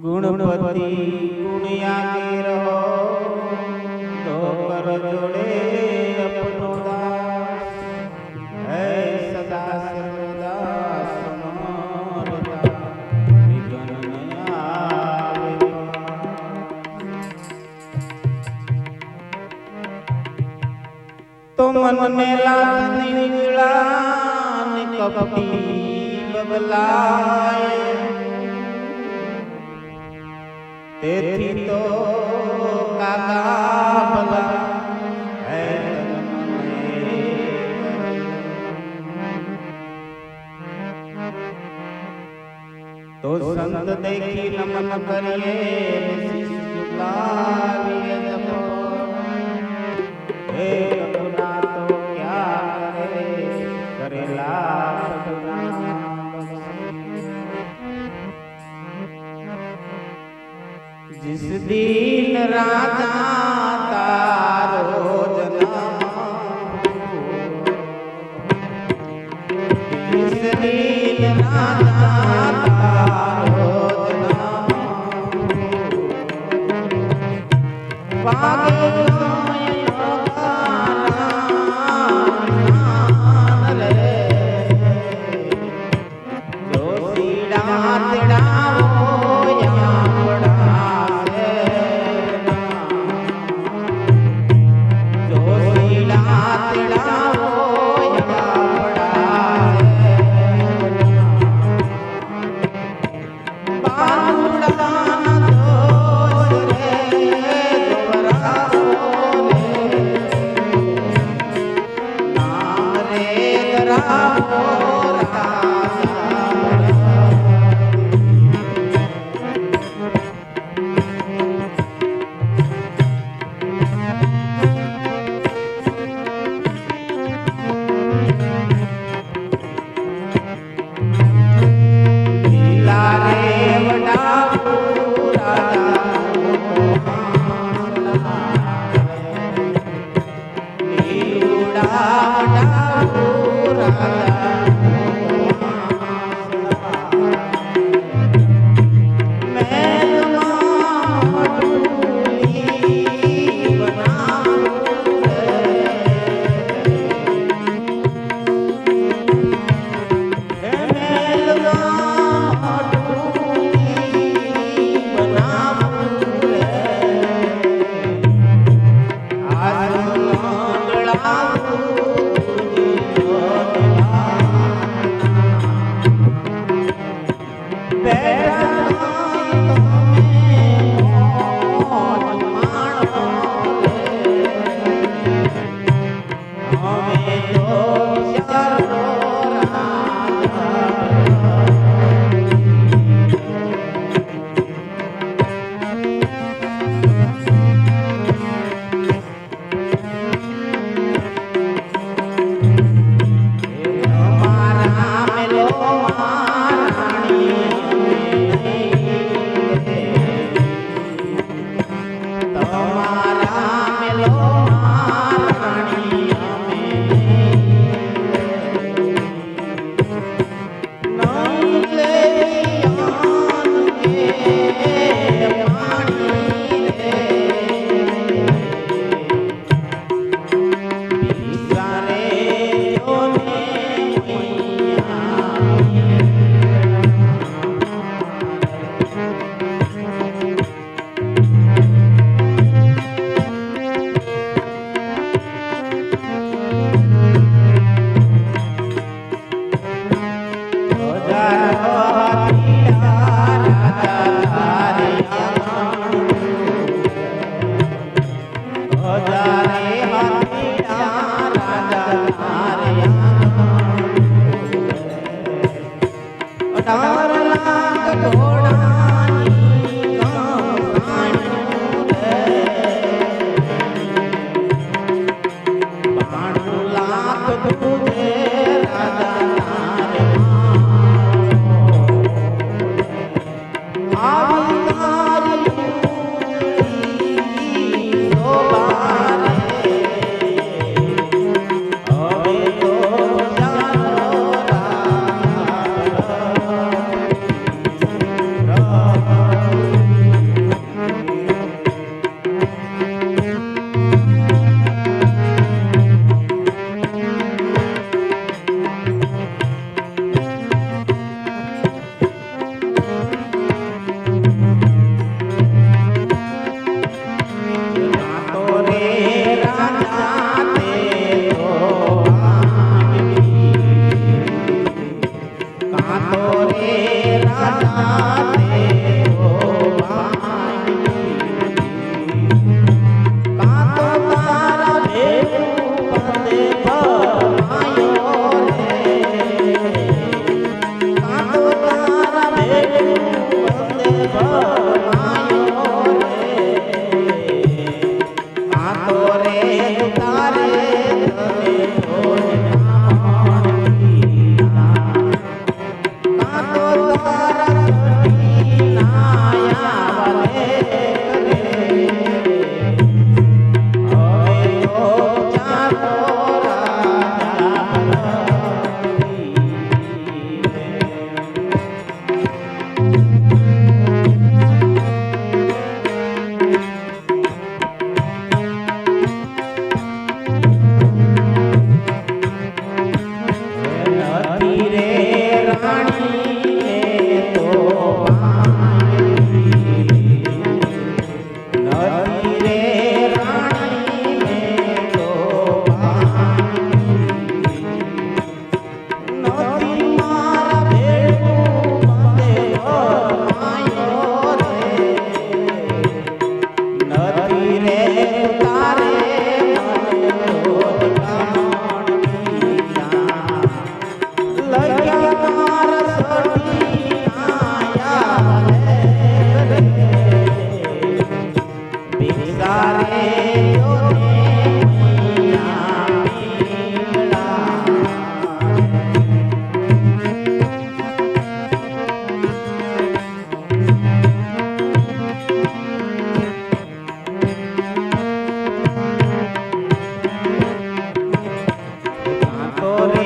ગુણપતિ ગુણિયા રહો તો કર જોડે અપનો દાસ હે સદા સર્વદા સમરતા વિઘ્ન ન આવે તો મનને લાગની કપટી બબલાય તેથી તો કાકા ભલા તો સંત દેખી નમન કરીએ શીશ আগে